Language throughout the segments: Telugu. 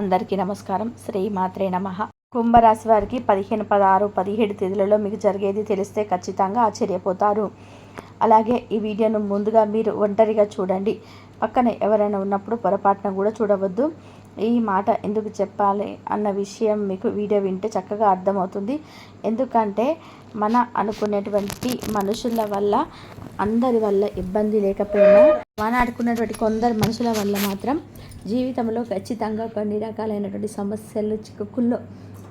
అందరికీ నమస్కారం. శ్రీ మాత్రే నమ. కుంభరాశి వారికి పదిహేను పదహారు పదిహేడు తేదీలలో మీకు జరిగేది తెలిస్తే ఖచ్చితంగా ఆశ్చర్యపోతారు. అలాగే ఈ వీడియోను ముందుగా మీరు ఒంటరిగా చూడండి. పక్కన ఎవరైనా ఉన్నప్పుడు పొరపాటున కూడా చూడవద్దు. ఈ మాట ఎందుకు చెప్పాలి అన్న విషయం మీకు వీడియో వింటే చక్కగా అర్థమవుతుంది. ఎందుకంటే మన అనుకునేటువంటి మనుషుల వల్ల అందరి వల్ల ఇబ్బంది లేకపోయినా మన అనుకున్నటువంటి కొందరు మనుషుల వల్ల మాత్రం జీవితంలో ఖచ్చితంగా కొన్ని రకాలైనటువంటి సమస్యలు చిక్కుల్లో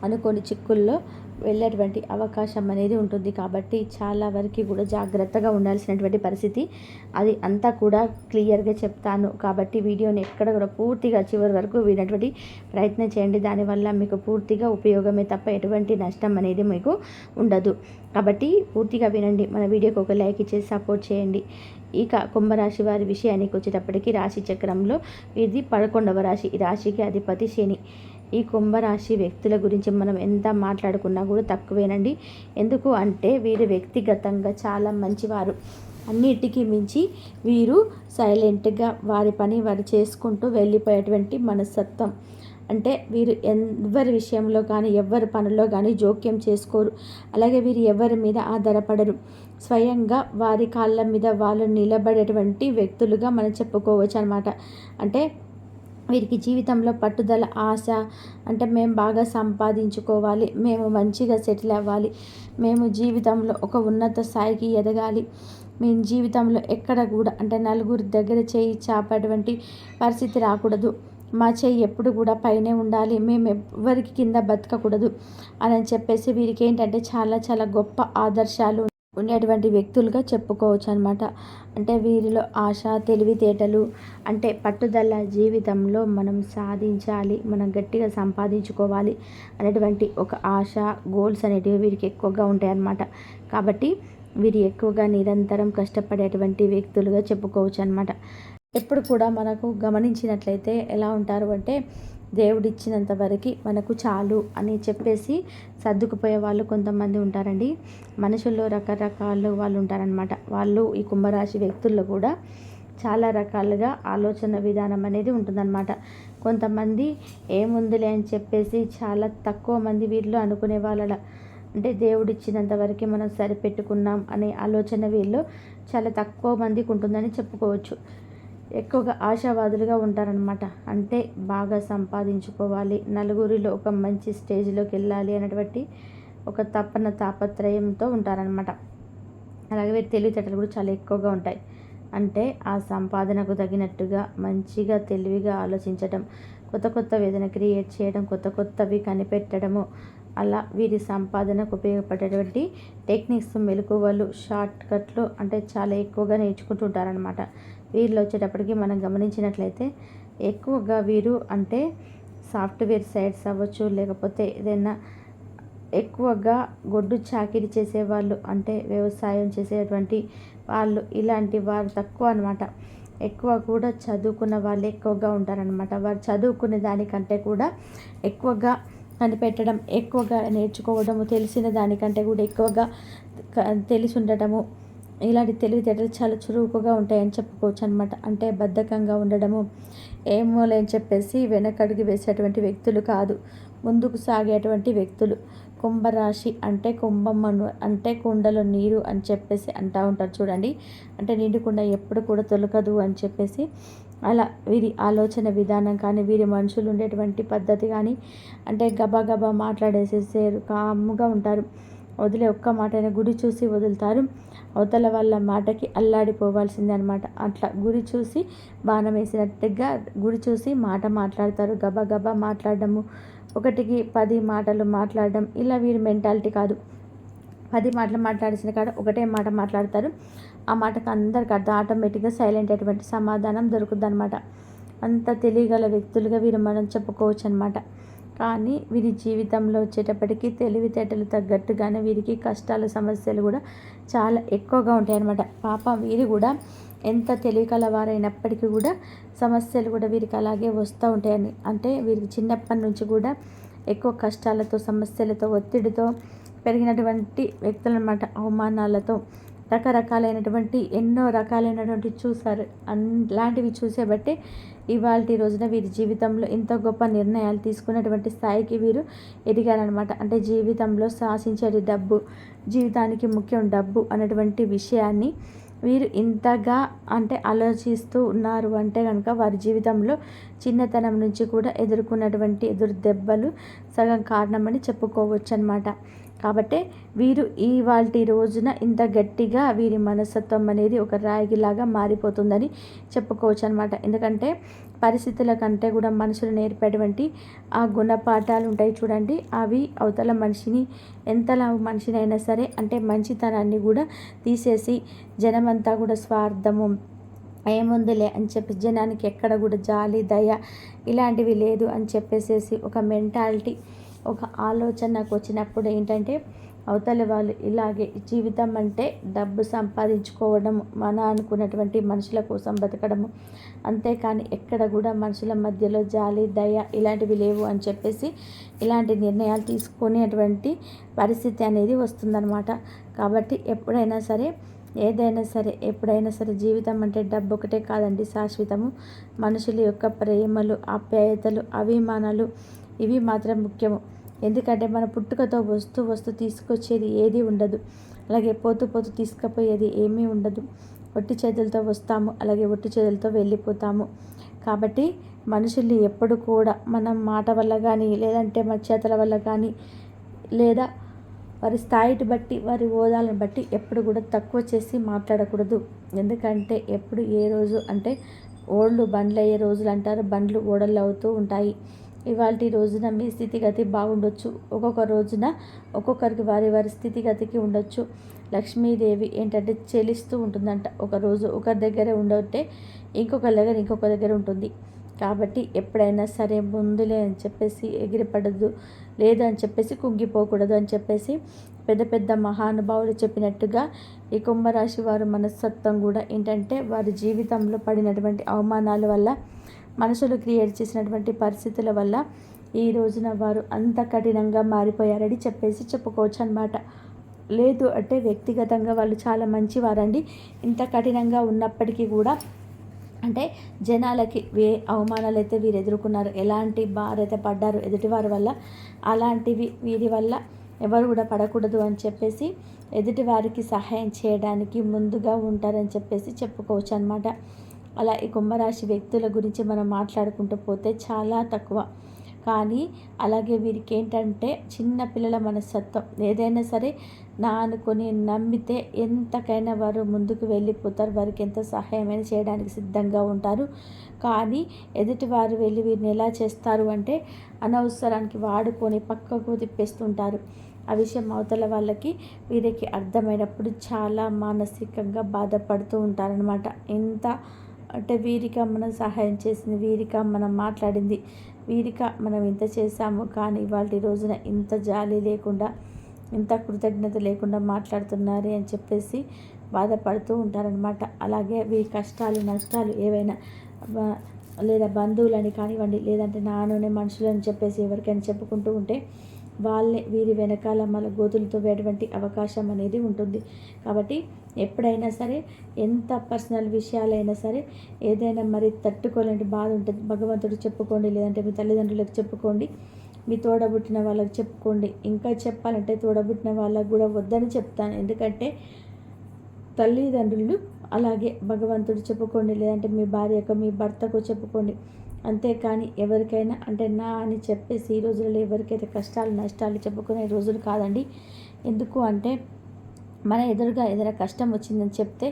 అనుకోని చిక్కుల్లో వెళ్ళేటువంటి అవకాశం అనేది ఉంటుంది. కాబట్టి చాలా వరకు కూడా జాగ్రత్తగా ఉండాల్సినటువంటి పరిస్థితి. అది అంతా కూడా క్లియర్గా చెప్తాను. కాబట్టి వీడియోని ఎక్కడ కూడా పూర్తిగా చివరి వరకు వినటువంటి ప్రయత్నం చేయండి. దానివల్ల మీకు పూర్తిగా ఉపయోగమే తప్ప ఎటువంటి నష్టం అనేది మీకు ఉండదు. కాబట్టి పూర్తిగా వినండి. మన వీడియోకి ఒక లైక్ ఇచ్చేసి సపోర్ట్ చేయండి. ఇక కుంభరాశి వారి విషయానికి వచ్చేటప్పటికి రాశి చక్రంలో ఇది పదకొండవ రాశి. ఈ రాశికి అధిపతి శని. ఈ కుంభరాశి వ్యక్తుల గురించి మనం ఎంత మాట్లాడుకున్నా కూడా తక్కువేనండి. ఎందుకు అంటే వీరు వ్యక్తిగతంగా చాలా మంచివారు. అన్నిటికీ మించి వీరు సైలెంట్గా వారి పని వారు చేసుకుంటూ వెళ్ళిపోయేటువంటి మనస్తత్వం. అంటే వీరు ఎవరి విషయంలో కానీ ఎవరి పనుల్లో కానీ జోక్యం చేసుకోరు. అలాగే వీరు ఎవరి మీద ఆధారపడరు. స్వయంగా వారి కాళ్ళ మీద వాళ్ళు నిలబడేటువంటి వ్యక్తులుగా మనం చెప్పుకోవచ్చు అనమాట అంటే వీరికి జీవితంలో పట్టుదల ఆశ అంటే మేము బాగా సంపాదించుకోవాలి మేము మంచిగా సెటిల్ అవ్వాలి మేము జీవితంలో ఒక ఉన్నత స్థాయికి ఎదగాలి మేము జీవితంలో ఎక్కడ కూడా అంటే నలుగురి దగ్గర చేయి చాపేటువంటి పరిస్థితి రాకూడదు మా చేయి ఎప్పుడు కూడా పైనే ఉండాలి మేము ఎవరికి కింద బతకకూడదు అని చెప్పేసి వీరికి ఏంటంటే చాలా చాలా గొప్ప ఆదర్శాలు ఉండేటువంటి వ్యక్తులుగా చెప్పుకోవచ్చు అనమాట అంటే వీరిలో ఆశ తెలివితేటలు అంటే పట్టుదల జీవితంలో మనం సాధించాలి మనం గట్టిగా సంపాదించుకోవాలి అనేటువంటి ఒక ఆశ గోల్స్ అనేటివి వీరికి ఎక్కువగా ఉంటాయి అన్నమాట కాబట్టి వీరు ఎక్కువగా నిరంతరం కష్టపడేటువంటి వ్యక్తులుగా చెప్పుకోవచ్చు అనమాట ఎప్పుడు కూడా మనకు గమనించినట్లయితే ఎలా ఉంటారు అంటే దేవుడిచ్చినంత వరకు మనకు చాలు అని చెప్పేసి సర్దుకుపోయే వాళ్ళు కొంతమంది ఉంటారండి. మనుషుల్లో రకరకాలు వాళ్ళు ఉంటారనమాట వాళ్ళు ఈ కుంభరాశి వ్యక్తుల్లో కూడా చాలా రకాలుగా ఆలోచన విధానం అనేది ఉంటుందన్నమాట. కొంతమంది ఏముందిలే అని చెప్పేసి చాలా తక్కువ మంది వీళ్ళు అనుకునే వాళ్ళ అంటే దేవుడిచ్చినంత వరకు మనం సరిపెట్టుకున్నాం అనే ఆలోచన వీళ్ళు చాలా తక్కువ మందికి ఉంటుందని చెప్పుకోవచ్చు. ఎక్కువగా ఆశావాదులుగా ఉంటారనమాట అంటే బాగా సంపాదించుకోవాలి నలుగురిలో ఒక మంచి స్టేజ్లోకి వెళ్ళాలి అనేటువంటి ఒక తపన తాపత్రయంతో ఉంటారనమాట అలాగే వీరి తెలివితేటలు కూడా చాలా ఎక్కువగా ఉంటాయి. అంటే ఆ సంపాదనకు తగినట్టుగా మంచిగా తెలివిగా ఆలోచించడం కొత్త కొత్త వేదన క్రియేట్ చేయడం కొత్త కొత్తవి కనిపెట్టడము అలా వీరి సంపాదనకు ఉపయోగపడేటువంటి టెక్నిక్స్ మెలకువలు షార్ట్ కట్లు అంటే చాలా ఎక్కువగా నేర్చుకుంటుంటారనమాట వీరిలో వచ్చేటప్పటికి మనం గమనించినట్లయితే ఎక్కువగా వీరు అంటే సాఫ్ట్వేర్ సైడ్స్ అవ్వచ్చు లేకపోతే ఏదైనా ఎక్కువగా గొడ్డు చాకిరి చేసేవాళ్ళు అంటే వ్యవసాయం చేసేటువంటి వాళ్ళు ఇలాంటి వారు తక్కువ అనమాట ఎక్కువ కూడా చదువుకున్న వాళ్ళు ఎక్కువగా ఉంటారనమాట వారు చదువుకునే దానికంటే కూడా ఎక్కువగా కనిపెట్టడం ఎక్కువగా నేర్చుకోవడము తెలిసిన దానికంటే కూడా ఎక్కువగా తెలిసి ఉండటము ఇలాంటి తెలివితేటలు చాలా చురుకుగా ఉంటాయని చెప్పుకోవచ్చు అనమాట అంటే బద్ధకంగా ఉండడము ఏమో లేని చెప్పేసి వెనకడుగు వేసేటువంటి వ్యక్తులు కాదు. ముందుకు సాగేటువంటి వ్యక్తులు. కుంభరాశి అంటే కుంభమ్మను అంటే కుండలో నీరు అని చెప్పేసి అంటూ ఉంటారు చూడండి. అంటే నిండుకుండ ఎప్పుడు కూడా తొలకదు అని చెప్పేసి అలా వీరి ఆలోచన విధానం కానీ వీరి మనుషులు ఉండేటువంటి పద్ధతి కానీ అంటే గబా గబా మాట్లాడేసేసారు కాముగా ఉంటారు. వదిలే ఒక్క మాట గుడి చూసి వదులుతారు. అవతల వాళ్ళ మాటకి అల్లాడిపోవాల్సిందే అనమాట అట్లా గురి చూసి బాణం వేసినట్టుగా గురి చూసి మాట మాట్లాడతారు. గబా గబా మాట్లాడడము ఒకటికి పది మాటలు మాట్లాడడం. ఇలా వీరి మెంటాలిటీ కాదు. పది మాటలు మాట్లాడిసిన కాడ ఒకటే మాట మాట్లాడతారు. ఆ మాటకు అందరికి అర్థం. ఆటోమేటిక్గా సైలెంట్ అటువంటి సమాధానం దొరుకుతుంది అనమాట అంత తెలియగల వ్యక్తులుగా వీరు మనం చెప్పుకోవచ్చు అనమాట కానీ వీరి జీవితంలో వచ్చేటప్పటికి తెలివితేటలు తగ్గట్టుగానే వీరికి కష్టాలు సమస్యలు కూడా చాలా ఎక్కువగా ఉంటాయి పాపం పాప వీరు కూడా ఎంత తెలివి వారైనప్పటికీ కూడా సమస్యలు కూడా వీరికి అలాగే వస్తూ ఉంటాయని. అంటే వీరికి చిన్నప్పటి నుంచి కూడా ఎక్కువ కష్టాలతో సమస్యలతో ఒత్తిడితో పెరిగినటువంటి వ్యక్తులు అనమాట అవమానాలతో రకరకాలైనటువంటి ఎన్నో రకాలైనటువంటి చూసారు అలాంటివి చూసే బట్టి ఇవాళ రోజున వీరి జీవితంలో ఇంత గొప్ప నిర్ణయాలు తీసుకున్నటువంటి స్థాయికి వీరు ఎదిగారనమాట అంటే జీవితంలో శాసించేది డబ్బు జీవితానికి ముఖ్యం డబ్బు అనేటువంటి విషయాన్ని వీరు ఇంతగా అంటే ఆలోచిస్తూ ఉన్నారు అంటే కనుక వారి జీవితంలో చిన్నతనం నుంచి కూడా ఎదుర్కొన్నటువంటి ఎదురు దెబ్బలు సగం కారణమని చెప్పుకోవచ్చు అనమాట కాబట్టి వీరు ఇవాల్టి రోజున ఇంత గట్టిగా వీరి మనస్తత్వం అనేది ఒక రాయిలాగా మారిపోతుందని చెప్పుకోవచ్చు అనమాట ఎందుకంటే పరిస్థితుల కంటే కూడా మనుషులు నేర్పేటువంటి ఆ గుణపాఠాలు ఉంటాయి చూడండి. అవి అవతల మనిషిని ఎంతలా మనిషినైనా సరే అంటే మంచితనాన్ని కూడా తీసేసి జనమంతా కూడా స్వార్థము ఏముందిలే అని చెప్పి జనానికి ఎక్కడ కూడా జాలి దయ ఇలాంటివి లేదు అని చెప్పేసేసి ఒక మెంటాలిటీ ఒక ఆలోచన నాకు వచ్చినప్పుడు ఏంటంటే అవతలి వాళ్ళు ఇలాగే జీవితం అంటే డబ్బు సంపాదించుకోవడం మన అనుకున్నటువంటి మనుషుల కోసం బతకడము. అంతేకాని ఎక్కడ కూడా మనుషుల మధ్యలో జాలి దయ ఇలాంటివి లేవు అని చెప్పేసి ఇలాంటి నిర్ణయాలు తీసుకునేటువంటి పరిస్థితి అనేది వస్తుందన్నమాట. కాబట్టి ఎప్పుడైనా సరే ఏదైనా సరే ఎప్పుడైనా సరే జీవితం అంటే డబ్బు ఒకటే కాదండి శాశ్వతము. మనుషుల యొక్క ప్రేమలు ఆప్యాయతలు అభిమానాలు ఇవి మాత్రం ముఖ్యము. ఎందుకంటే మన పుట్టుకతో వస్తూ వస్తూ తీసుకొచ్చేది ఏది ఉండదు. అలాగే పోతూ పోతూ తీసుకుపోయేది ఏమీ ఉండదు. ఒట్టి చేతులతో వస్తాము అలాగే ఒట్టి చేతులతో వెళ్ళిపోతాము. కాబట్టి మనుషుల్ని ఎప్పుడు కూడా మనం మాట వల్ల కానీ లేదంటే మన చేతుల వల్ల కానీ లేదా వారి స్థాయిని బట్టి వారి హోదాలను బట్టి ఎప్పుడు కూడా తక్కువ చేసి మాట్లాడకూడదు. ఎందుకంటే ఎప్పుడు ఏ రోజు అంటే ఓళ్ళు బండ్లు అయ్యే రోజులు అంటారు బండ్లు ఓడలు అవుతూ ఉంటాయి. ఇవాళ రోజున మీ స్థితిగతి బాగుండొచ్చు. ఒక్కొక్క రోజున ఒక్కొక్కరికి వారి వారి స్థితిగతికి ఉండొచ్చు. లక్ష్మీదేవి ఏంటంటే చెలిస్తూ ఉంటుందంట. ఒకరోజు ఒకరి దగ్గర ఉండొట్టే ఇంకొకరి దగ్గర ఇంకొక దగ్గర ఉంటుంది. కాబట్టి ఎప్పుడైనా సరే ముందులే అని చెప్పేసి ఎగిరిపడదు. లేదు అని చెప్పేసి కుంగిపోకూడదు అని చెప్పేసి పెద్ద పెద్ద మహానుభావులు చెప్పినట్టుగా ఈ కుంభరాశి వారు మనస్తత్వం కూడా ఏంటంటే వారి జీవితంలో పడినటువంటి అవమానాల వల్ల మనుషులు క్రియేట్ చేసినటువంటి పరిస్థితుల వల్ల ఈ రోజున వారు అంత కఠినంగా మారిపోయారని చెప్పేసి చెప్పుకోవచ్చు అనమాట లేదు అంటే వ్యక్తిగతంగా వాళ్ళు చాలా మంచివారండి. ఇంత కఠినంగా ఉన్నప్పటికీ కూడా అంటే జనాలకి వే అవమానాలు అయితే వీరు ఎదుర్కొన్నారు. ఎలాంటి బారైతే పడ్డారు ఎదుటివారి వల్ల అలాంటివి వీరి వల్ల ఎవరు కూడా పడకూడదు అని చెప్పేసి ఎదుటివారికి సహాయం చేయడానికి ముందుగా ఉంటారని చెప్పేసి చెప్పుకోవచ్చు అనమాట అలా ఈ కుంభరాశి వ్యక్తుల గురించి మనం మాట్లాడుకుంటూ పోతే చాలా తక్కువ. కానీ అలాగే వీరికి ఏంటంటే చిన్న పిల్లల మనస్తత్వం. ఏదైనా సరే నా అనుకొని నమ్మితే ఎంతకైనా వారు ముందుకు వెళ్ళిపోతారు. వారికి ఎంత సహాయమైన చేయడానికి సిద్ధంగా ఉంటారు. కానీ ఎదుటి వారు వెళ్ళి వీరిని ఎలా చేస్తారు అంటే అనవసరానికి వాడుకొని పక్కకు తిప్పేస్తుంటారు. ఆ విషయం అవతల వాళ్ళకి వీరికి అర్థమైనప్పుడు చాలా మానసికంగా బాధపడుతూ ఉంటారనమాట ఎంత అంటే వీరిక మనం సహాయం చేసింది వీరిక మనం మాట్లాడింది వీరిక మనం ఇంత చేశాము కానీ వాళ్ళ రోజున ఇంత జాలి లేకుండా ఇంత కృతజ్ఞత లేకుండా మాట్లాడుతున్నారే అని చెప్పేసి బాధపడుతూ ఉంటారనమాట అలాగే వీరి కష్టాలు నష్టాలు ఏవైనా లేదా బంధువులని కానివ్వండి లేదంటే నానునే మనుషులని చెప్పేసి ఎవరికైనా చెప్పుకుంటూ ఉంటే వాళ్ళే వీరి వెనకాల మన గోతులతో వేటువంటి అవకాశం అనేది ఉంటుంది. కాబట్టి ఎప్పుడైనా సరే ఎంత పర్సనల్ విషయాలైనా సరే ఏదైనా మరి తట్టుకోలేని బాధ ఉంటుంది. భగవంతుడు చెప్పుకోండి లేదంటే మీ తల్లిదండ్రులకు చెప్పుకోండి మీ తోడబుట్టిన వాళ్ళకి చెప్పుకోండి. ఇంకా చెప్పాలంటే తోడబుట్టిన వాళ్ళకు కూడా వద్దని చెప్తాను. ఎందుకంటే తల్లిదండ్రులు అలాగే భగవంతుడు చెప్పుకోండి లేదంటే మీ భార్యకు మీ భర్తకు చెప్పుకోండి. అంతేకాని ఎవరికైనా అంటే నా అని చెప్పేసి ఈ రోజులలో ఎవరికైతే కష్టాలు నష్టాలు చెప్పుకునే రోజులు కాదండి. ఎందుకు అంటే మన ఎదురుగా ఏదైనా కష్టం వచ్చిందని చెప్తే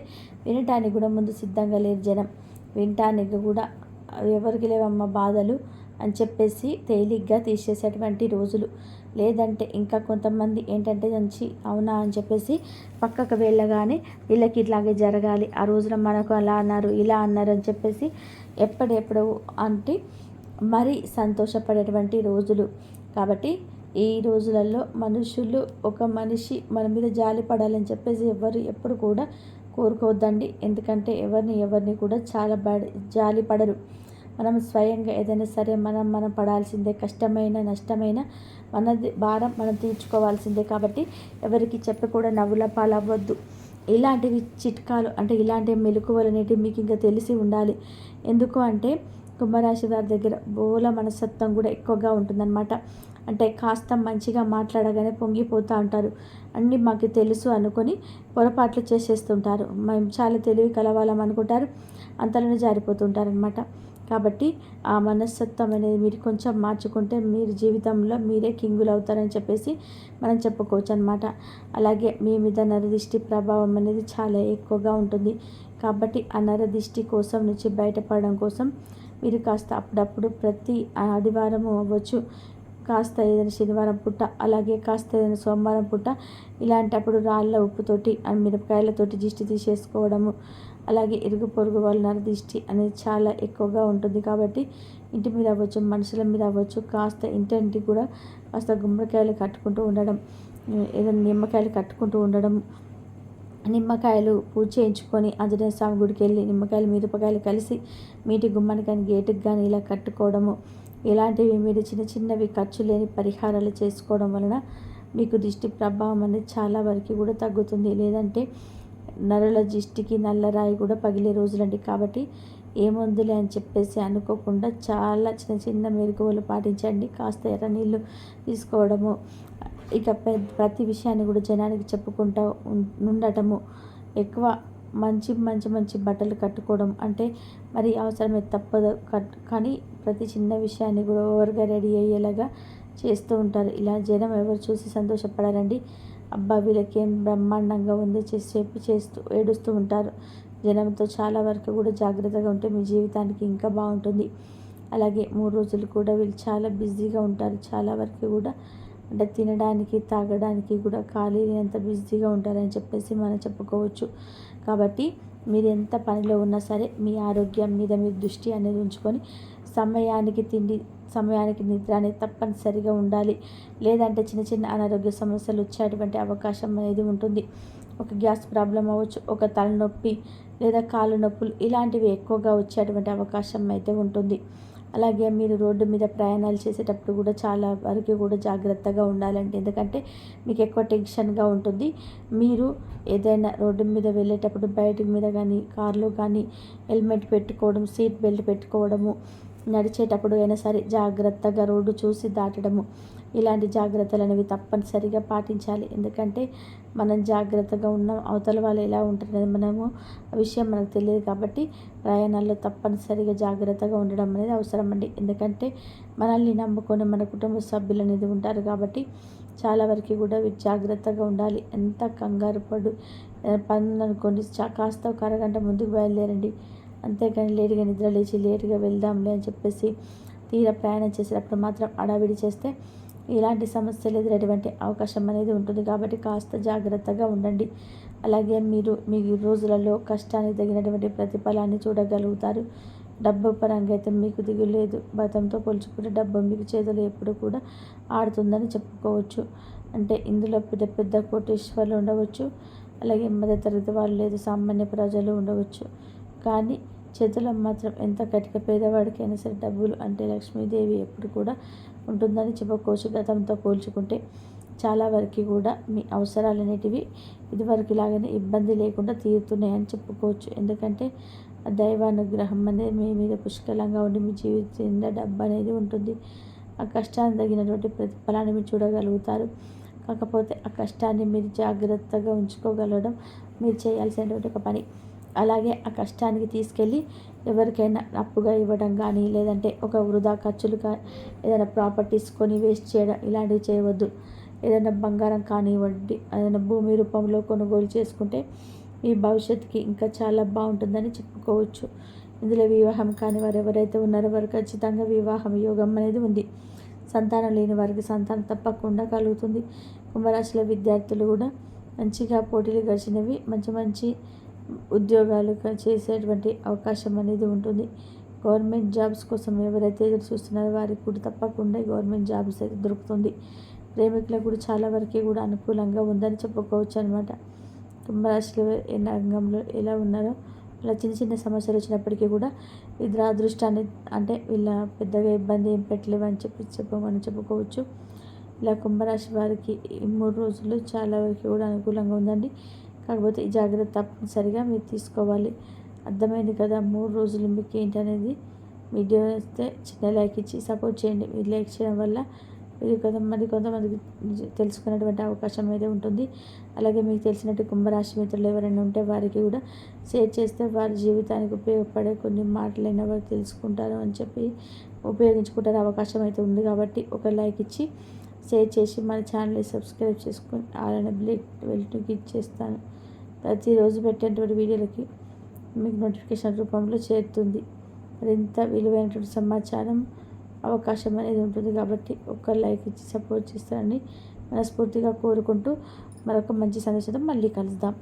వినటానికి కూడా ముందు సిద్ధంగా లేరు జనం. వినటానికి కూడా ఎవరికి లేవమ్మ బాధలు? అని చెప్పేసి తేలిగ్గా తీసేసేటువంటి రోజులు. లేదంటే ఇంకా కొంతమంది ఏంటంటే మంచి అవునా? అని చెప్పేసి పక్కకు వెళ్ళగానే వీళ్ళకి ఇట్లాగే జరగాలి. ఆ రోజున మనకు అలా అన్నారు ఇలా అన్నారు అని చెప్పేసి ఎప్పుడెప్పుడు అంటే మరీ సంతోషపడేటువంటి రోజులు. కాబట్టి ఈ రోజులలో మనుషులు ఒక మనిషి మన మీద జాలి పడాలని చెప్పేసి ఎవరు ఎప్పుడు కూడా కోరుకోవద్దండి. ఎందుకంటే ఎవరిని ఎవరిని కూడా చాలా జాలి పడరు. మనం స్వయంగా ఏదైనా సరే మనం మనం పడాల్సిందే కష్టమైన నష్టమైన మన భారం మనం తీర్చుకోవాల్సిందే కాబట్టి ఎవరికి చెప్పి కూడా నవ్వుల పాలవ్వద్దు. ఇలాంటివి చిట్కాలు అంటే ఇలాంటి మెలకువలు అనేటివి మీకు ఇంకా తెలిసి ఉండాలి. ఎందుకు అంటే కుంభరాశి వారి దగ్గర బోల మనస్తత్వం కూడా ఎక్కువగా ఉంటుందన్నమాట. అంటే కాస్త మంచిగా మాట్లాడగానే పొంగిపోతూ ఉంటారు. అన్నీ మాకు తెలుసు అనుకొని పొరపాట్లు చేసేస్తుంటారు. మేము చాలా తెలివి కలవాలం అనుకుంటారు. అంతలోనే జారిపోతుంటారు అనమాట కాబట్టి ఆ మనస్తత్వం అనేది మీరు కొంచెం మార్చుకుంటే మీరు జీవితంలో మీరే కింగులు అవుతారని చెప్పేసి మనం చెప్పుకోవచ్చు అనమాట అలాగే మీ మీద నరదిష్టి ప్రభావం అనేది చాలా ఎక్కువగా ఉంటుంది. కాబట్టి ఆ నరదిష్టి కోసం నుంచి బయటపడడం కోసం మీరు కాస్త అప్పుడప్పుడు ప్రతి ఆదివారం అవ్వచ్చు. కాస్త ఏదైనా శనివారం పుట్ట అలాగే కాస్త ఏదైనా సోమవారం పుట్ట ఇలాంటప్పుడు రాళ్ళ ఉప్పుతోటి మిరపకాయలతోటి దిష్టి తీసేసుకోవడము అలాగే ఇరుగు పొరుగు వాళ్ళ దిష్టి అనేది చాలా ఎక్కువగా ఉంటుంది కాబట్టి ఇంటి మీద అవ్వచ్చు మనుషుల మీద అవ్వచ్చు కాస్త ఇంటింటికి కూడా కాస్త గుమ్మడికాయలు కట్టుకుంటూ ఉండడం ఏదైనా నిమ్మకాయలు కట్టుకుంటూ ఉండడం నిమ్మకాయలు పూజ చేయించుకొని ఆంజనేయ స్వామి గుడికి వెళ్ళి నిమ్మకాయలు మిరపకాయలు కలిసి మీటి గుమ్మానికి కానీ గేటుకి కానీ ఇలా కట్టుకోవడము ఇలాంటివి మీరు చిన్న చిన్నవి ఖర్చు లేని పరిహారాలు చేసుకోవడం వలన మీకు దిష్టి ప్రభావం అనేది చాలా వరకు కూడా తగ్గుతుంది. లేదంటే నరుల దిష్టికి నల్లరాయి కూడా పగిలే రోజులండి. కాబట్టి ఏముందిలే అని చెప్పేసి అనుకోకుండా చాలా చిన్న చిన్న మెరుగులు పాటించండి. కాస్త ఎర్ర నీళ్ళు తీసుకోవడము ఇక ప్రతి విషయాన్ని కూడా జనానికి చెప్పుకుంటూ ఉండటము ఎక్కువ మంచి మంచి మంచి బట్టలు కట్టుకోవడం అంటే మరి అవసరమే తప్పదు. కట్ కానీ ప్రతి చిన్న విషయాన్ని కూడా ఓవర్గా రెడీ అయ్యేలాగా చేస్తూ ఉంటారు. ఇలా జనం ఎవరు చూసి సంతోషపడారండి. అబ్బా వీళ్ళకేం బ్రహ్మాండంగా ఉంది? చేసి చెప్పి చేస్తూ ఏడుస్తూ ఉంటారు. జనంతో చాలా వరకు కూడా జాగ్రత్తగా ఉంటే మీ జీవితానికి ఇంకా బాగుంటుంది. అలాగే మూడు రోజులు కూడా వీళ్ళు చాలా బిజీగా ఉంటారు. చాలా వరకు కూడా అంటే తినడానికి తాగడానికి కూడా ఖాళీ లేనంత బిజీగా ఉంటారని చెప్పేసి మనం చెప్పుకోవచ్చు. కాబట్టి మీరు ఎంత పనిలో ఉన్నా సరే మీ ఆరోగ్యం మీద మీరు దృష్టి అనేది ఉంచుకొని సమయానికి తిండి సమయానికి నిద్ర అనేది తప్పనిసరిగా ఉండాలి. లేదంటే చిన్న చిన్న అనారోగ్య సమస్యలు వచ్చేటువంటి అవకాశం అనేది ఉంటుంది. ఒక గ్యాస్ ప్రాబ్లం అవ్వచ్చు ఒక తలనొప్పి లేదా కాలు నొప్పులు ఇలాంటివి ఎక్కువగా వచ్చేటువంటి అవకాశం అయితే ఉంటుంది. అలాగే మీరు రోడ్డు మీద ప్రయాణాలు చేసేటప్పుడు కూడా చాలా వరకు కూడా జాగ్రత్తగా ఉండాలంటే ఎందుకంటే మీకు ఎక్కువ టెన్షన్గా ఉంటుంది. మీరు ఏదైనా రోడ్డు మీద వెళ్ళేటప్పుడు బయట మీద కానీ కార్లో కానీ హెల్మెట్ పెట్టుకోవడం సీట్ బెల్ట్ పెట్టుకోవడము నడిచేటప్పుడు అయినా సరే జాగ్రత్తగా రోడ్డు చూసి దాటడము. ఇలాంటి జాగ్రత్తలు అనేవి తప్పనిసరిగా పాటించాలి. ఎందుకంటే మనం జాగ్రత్తగా ఉన్న అవతల వాళ్ళు ఎలా ఉంటున్నది మనము విషయం మనకు తెలియదు కాబట్టి ప్రయాణాల్లో తప్పనిసరిగా జాగ్రత్తగా ఉండడం అనేది అవసరం అండి. ఎందుకంటే మనల్ని నమ్ముకొని మన కుటుంబ సభ్యులు అనేది ఉంటారు కాబట్టి చాలా వరకు కూడా జాగ్రత్తగా ఉండాలి. ఎంత కంగారు పడు పనులు అనుకోండి కాస్త ఒక అరగంట ముందుకు బయలుదేరండి. అంతేకాని లేటుగా నిద్ర లేచి లేటుగా వెళ్దాంలే అని చెప్పేసి తీరా ప్రయాణం చేసేటప్పుడు మాత్రం అడావిడి చేస్తే ఇలాంటి సమస్యలు ఎదురేటువంటి అవకాశం అనేది ఉంటుంది. కాబట్టి కాస్త జాగ్రత్తగా ఉండండి. అలాగే మీరు మీ రోజులలో కష్టానికి తగినటువంటి ప్రతిఫలాన్ని చూడగలుగుతారు. డబ్బు పరంగా అయితే మీకు దిగులేదు బతంతో పోల్చుకుంటే డబ్బు మీకు చేతులు ఎప్పుడు కూడా ఆడుతుందని చెప్పుకోవచ్చు. అంటే ఇందులో పెద్ద పెద్ద కోటేశ్వర్లు ఉండవచ్చు. అలాగే మధ్యతరగతి వాళ్ళు లేదు సామాన్య ప్రజలు ఉండవచ్చు. కానీ చేతులం మాత్రం ఎంత కటిక పేదవాడికైనా సరే డబ్బులు అంటే లక్ష్మీదేవి ఎప్పుడు కూడా ఉంటుందని చెప్పుకోవచ్చు. గతంతో పోల్చుకుంటే చాలా వరకు కూడా మీ అవసరాలు అనేటివి ఇదివరకు లాగానే ఇబ్బంది లేకుండా తీరుతున్నాయని చెప్పుకోవచ్చు. ఎందుకంటే దైవానుగ్రహం అనేది మీ మీద పుష్కలంగా ఉండి మీ జీవితంలో డబ్బు అనేది ఉంటుంది. ఆ కష్టాన్ని తగినటువంటి ప్రతిఫలాన్ని మీరు చూడగలుగుతారు. కాకపోతే ఆ కష్టాన్ని మీరు జాగ్రత్తగా ఉంచుకోగలడం మీరు చేయాల్సినటువంటి ఒక పని. అలాగే ఆ కష్టానికి తీసుకెళ్ళి ఎవరికైనా అప్పుగా ఇవ్వడం కానీ లేదంటే ఒక వృధా ఖర్చులు కానీ ఏదైనా ప్రాపర్టీస్ కొని వేస్ట్ చేయడం ఇలాంటివి చేయవద్దు. ఏదైనా బంగారం కానివ్వండి ఏదైనా భూమి రూపంలో కొనుగోలు చేసుకుంటే మీ భవిష్యత్తుకి ఇంకా చాలా బాగుంటుందని చెప్పుకోవచ్చు. ఇందులో వివాహం కాని వారు ఎవరైతే ఉన్నారో వారు ఖచ్చితంగా వివాహం యోగం అనేది ఉంది. సంతానం లేని వారికి సంతానం తప్పకుండా కలుగుతుంది. కుంభరాశిలో విద్యార్థులు కూడా మంచిగా పోటీలు గడిచినవి మంచి మంచి ఉద్యోగాలు చేసేటువంటి అవకాశం అనేది ఉంటుంది. గవర్నమెంట్ జాబ్స్ కోసం ఎవరైతే ఎదురు చూస్తున్నారో వారికి కూడా తప్పకుండా గవర్నమెంట్ జాబ్స్ అయితే దొరుకుతుంది. ప్రేమికులకు కూడా చాలా వరకు కూడా అనుకూలంగా ఉందని చెప్పుకోవచ్చు అనమాట కుంభరాశిలో రంగంలో ఎలా ఉన్నారో ఇలా చిన్న చిన్న సమస్యలు వచ్చినప్పటికీ కూడా ఇద్దరు అదృష్టాన్ని అంటే వీళ్ళ పెద్దగా ఇబ్బంది ఏం పెట్టలేవు అని చెప్పి చెప్పమని చెప్పుకోవచ్చు. ఇలా కుంభరాశి వారికి ఈ మూడు రోజులు చాలా వరకు కూడా అనుకూలంగా ఉందండి. కాకపోతే ఈ జాగ్రత్త తప్పనిసరిగా మీరు తీసుకోవాలి. అర్థమైంది కదా? మూడు రోజులు మీకు ఏంటనేది? వీడియో వస్తే చిన్న లైక్ ఇచ్చి సపోర్ట్ చేయండి. మీరు లైక్ చేయడం వల్ల ఇది కొంత మరి కొంతమందికి తెలుసుకునేటువంటి అవకాశం అయితే ఉంటుంది. అలాగే మీకు తెలిసినట్టు కుంభరాశి మిత్రులు ఎవరైనా ఉంటే వారికి కూడా షేర్ చేస్తే వారి జీవితానికి ఉపయోగపడే కొన్ని మాటలైనా వారు తెలుసుకుంటారు అని చెప్పి ఉపయోగించుకుంటారు. అవకాశం అయితే ఉంది కాబట్టి ఒక లైక్ ఇచ్చి షేర్ చేసి మన ఛానల్ని సబ్స్క్రైబ్ చేసుకొని అలానే బ్లడ్ వెళ్ళి ఇచ్చేస్తాను ప్రతిరోజు పెట్టేటువంటి వీడియోలకి మీకు నోటిఫికేషన్ రూపంలో చేరుతుంది. మరింత విలువైనటువంటి సమాచారం అవకాశం అనేది ఉంటుంది కాబట్టి ఒక్క లైక్ ఇచ్చి సపోర్ట్ చేస్తారని మనస్ఫూర్తిగా కోరుకుంటూ మరొక మంచి సందేశంతో మళ్ళీ కలుద్దాం.